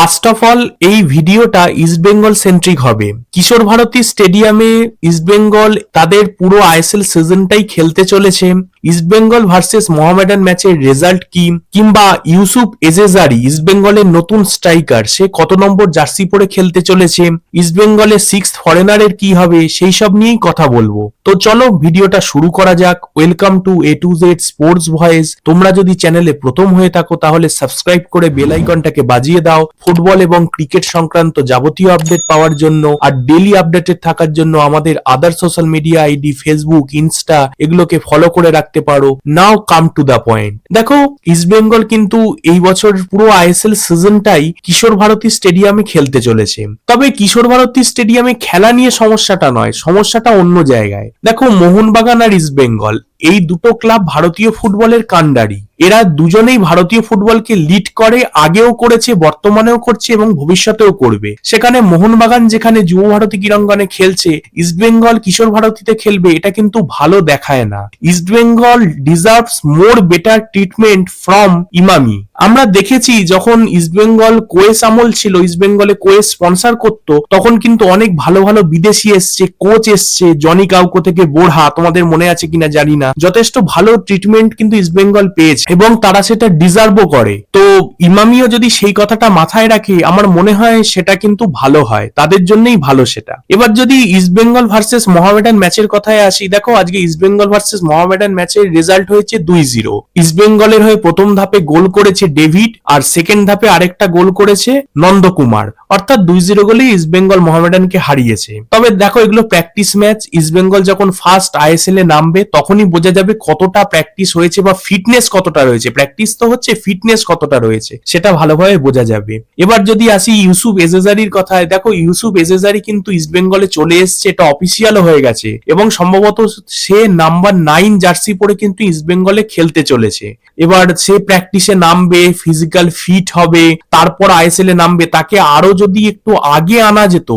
First of all এই ভিডিওটা East Bengal centric হবে। কিশোর ভারতী স্টেডিয়ামে ইস্টবেঙ্গল তাদের পুরো আইএসএল সিজনটাই খেলতে চলেছে। ইস্টবেঙ্গল ভার্সেস মোহামেডান ম্যাচের রেজাল্ট কি? কিংবা ইউসুফ এজেজারি ইস্টবেঙ্গলের নতুন স্ট্রাইকার, সে কত নম্বর জার্সি পরে খেলতে চলেছে? ইস্টবেঙ্গলের সিক্স ফরেনারের কি হবে? সেই সব নিয়েই কথা বলব। তো চলো ভিডিওটা শুরু করা যাক। Welcome to A to Z sports voice. তোমরা যদি চ্যানেলে প্রথম হয়ে থাকো, তাহলে সাবস্ক্রাইব করে বেল আইকনটাকে বাজিয়ে দাও। ফুটবল এবং ক্রিকেট সংক্রান্ত যাবতীয় আপডেট পাওয়ার জন্য আর ডেলি আপডেটেড থাকার জন্য আমাদের other social media ID, Facebook, Insta, এগুলোকে ফলো করে রাখতে পারো। Now come to the point দেখো ইস্ট বেঙ্গল কিন্তু এই বছর পুরো আইএসএল সিজনটাই কিশোর ভারতী স্টেডিয়ামে খেলতে চলেছে। তবে কিশোর ভারতী স্টেডিয়ামে খেলা নিয়ে সমস্যাটা নয়, সমস্যাটা অন্য জায়গায়। দেখো, মোহনবাগান আর ইস্ট বেঙ্গল এই দুটো ক্লাব ভারতীয় ফুটবলের কান্ডারি এরা দুজনেই ভারতীয় ফুটবলকে লিড করে, আগেও করেছে, বর্তমানেও করছে এবং ভবিষ্যতেও করবে। সেখানে মোহনবাগান, যেখানে যুব ভারতী ক্রীড়াঙ্গনে খেলছে ইস্টবেঙ্গল কিশোর ভারতীতে খেলবে, এটা কিন্তু ভালো দেখায় না। East Bengal deserves more better treatment from Emami. আমরা দেখেছি যখন ইস্টবেঙ্গল কোয়েস আমল ছিল ইস্টবেঙ্গলে কোয়েস স্পন্সার করত, তখন কিন্তু অনেক ভালো ভালো বিদেশি এসছে কোচ এসছে জনি কাউকো থেকে বোরহা, তোমাদের মনে আছে কিনা জানি না, যথেষ্ট ভালো ট্রিটমেন্ট কিন্তু ইস্টবেঙ্গল পেয়েছে এবং তারা সেটা ডিজার্ভও করে। তো ইমামিও যদি সেই কথাটা মাথায় রাখে, আমার মনে হয় সেটা কিন্তু ভালো হয়, তাদের জন্যই ভালো সেটা। এবার যদি ইস্টবেঙ্গল ভার্সেস মোহামেডান ম্যাচের কথায় আসি, দেখো আজকে ইস্টবেঙ্গল ভার্সেস মোহামেডান ম্যাচের রেজাল্ট হয়েছে দুই জিরো ইস্টবেঙ্গলের হয়ে প্রথম ধাপে গোল করেছে ডেভিড আর সেকেন্ড ধাপে আরেকটা গোল করেছে নন্দকুমার। অর্থাৎ দুই জিরো গোলে ইস্টবেঙ্গল মোহামেডানকে হারিয়েছে। তবে দেখো, এগুলো প্র্যাকটিস ম্যাচ ইস্টবেঙ্গল যখন ফার্স্ট আইএসএল এ নামবে, তখনই বোঝা যাবে কতটা প্র্যাকটিস হয়েছে বা ফিটনেস কতটা রয়েছে। প্র্যাকটিস তো হচ্ছে ফিটনেস কতটা রয়েছে, সেটা ভালোভাবে বোঝা যাবে। এবার যদি আসি ইউসুফ এজেজারির কথায়, দেখো, ইউসুফ এজেজারি কিন্তু ইস্টবেঙ্গলে চলে এসছে, এটা অফিসিয়ালও হয়ে গেছে। এবং সম্ভবত সে নাম্বার নাইন জার্সি পরে কিন্তু ইস্টবেঙ্গলে খেলতে চলেছে। এবার সে প্র্যাকটিসে নামবে ফিজিক্যাল ফিট হবে তারপর আইএসএল এ নামবে তাকে আরও যদি একটু আগে আনা যেত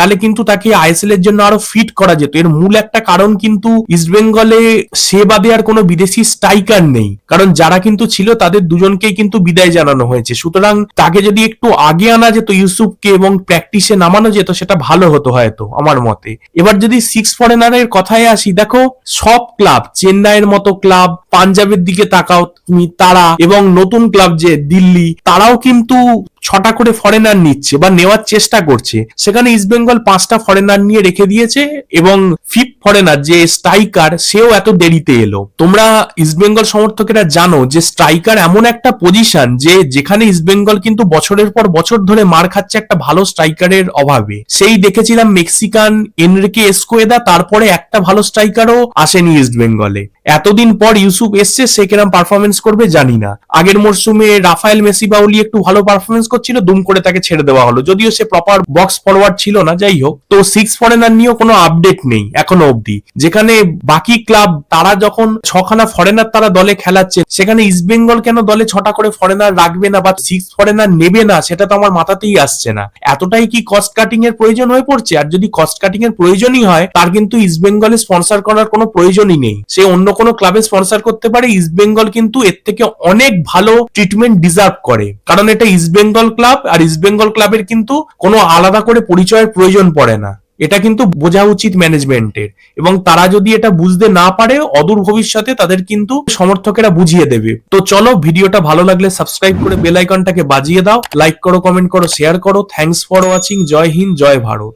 তাহলে কিন্তু তাকে আইএসএল এর জন্য আরও ফিট করা যেত। এর মূল একটা কারণ কিন্তু ইস্টবেঙ্গলে সে বাদে আর কোনো বিদেশি স্ট্রাইকার নেই। কারণ যারা কিন্তু ছিল তাদের দুজনকেই কিন্তু বিদায় জানানো হয়েছে। সুতরাং তাকে যদি একটু আগে আনা যেত ইউসুফকে এবং প্র্যাকটিসে নামানো যেত, সেটা ভালো হতো হয়তো, আমার মতে। এবার যদি সিক্স ফরেনারের কথায় আসি, দেখো, সব ক্লাব চেন্নাইয়ের মতো ক্লাব পাঞ্জাবের দিকে তাকাও তুমি, তারা এবং নতুন ক্লাব যে, দিল্লি, তারাও কিন্তু ছটা করে ফরেনার নিচ্ছে বা নেওয়ার চেষ্টা করছে, সেখানে ইস্টবেঙ্গল পাঁচটা ফরেনার নিয়ে রেখে দিয়েছে এবং ফিফ ফরেনার যে স্ট্রাইকার সেও এত দেরিতে এলো। তোমরা ইস্টবেঙ্গল সমর্থকেরা জানো যে স্ট্রাইকার এমন একটা পজিশন যে যেখানে ইস্টবেঙ্গল কিন্তু বছরের পর বছর ধরে মার খাচ্ছে একটা ভালো স্ট্রাইকারের অভাবে। সেই দেখেছিলাম মেক্সিকান এনরিকে এসকোয়েদা তারপরে একটা ভালো স্ট্রাইকারও আসেনি ইস্টবেঙ্গলে এতদিন পর ইউসুফ এসছে, সে কিরম পারফরমেন্স করবে জানি না। আগের মরশুমে রাফায়েল মেসি বাউলি একটু ভালো পারফরমেন্স করছিল, দুম করে তাকে ছেড়ে দেওয়া হলো। যদিও সে প্রপার বক্স ফরওয়ার্ড ছিল না, যাই হোক। তো সিক্স ফরেনার নিয়েও কোনো আপডেট নেই, এখনও অবধি। যেখানে বাকি ক্লাব তারা যখন ছখানা ফরেনার তারা দলে খেলাচ্ছে, সেখানে ইস্ট বেঙ্গল কেন দলে ছটা করে ফরেনার রাখবে না বা সিক্স ফরেনার নেবে না, সেটা তো আমার মাথাতেই আসছে না। এতটাই কি কস্ট কাটিং এর প্রয়োজন হয়ে পড়ছে? আর যদি কস্ট কাটিং এর প্রয়োজনই হয়, তার কিন্তু ইস্ট বেঙ্গলে স্পন্সর করার কোনো প্রয়োজনই নেই। সে অন্য কোনো ক্লাবে স্পন্সর করতে পারে ইস্ট বেঙ্গল কিন্তু এর থেকে অনেক ভালো ট্রিটমেন্ট ডিজার্ভ করে। কারণ এটা ইস্ট বেঙ্গল ক্লাব আর ইস্ট বেঙ্গল ক্লাবের কিন্তু কোনো আলাদা করে পরিচয়ের প্রয়োজন পড়ে না। এটা কিন্তু বোঝা উচিত ম্যানেজমেন্টের এবং তারা যদি এটা বুঝতে না পারে, অদূর ভবিষ্যতে তাদের কিন্তু সমর্থকেরা বুঝিয়ে দেবে। তো চলো, ভিডিওটা ভালো লাগলে সাবস্ক্রাইব করে বেল আইকনটাকে বাজিয়ে দাও। লাইক করো কমেন্ট করো শেয়ার করো। থ্যাঙ্কস ফর ওয়াচিং জয় হিন্দ, জয় ভারত।